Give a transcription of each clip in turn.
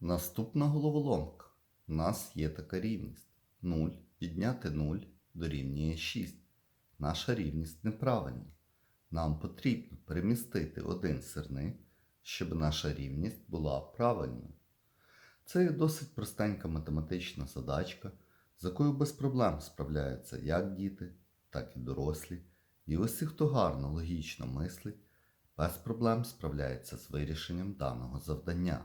Наступна головоломка. У нас є така рівність. 0 відняти 0 дорівнює 6. Наша рівність неправильна. Нам потрібно перемістити один сирник, щоб наша рівність була правильною. Це є досить простенька математична задачка, з якою без проблем справляються як діти, так і дорослі. І усі, хто гарно логічно мислить, без проблем справляється з вирішенням даного завдання.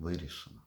вирішена.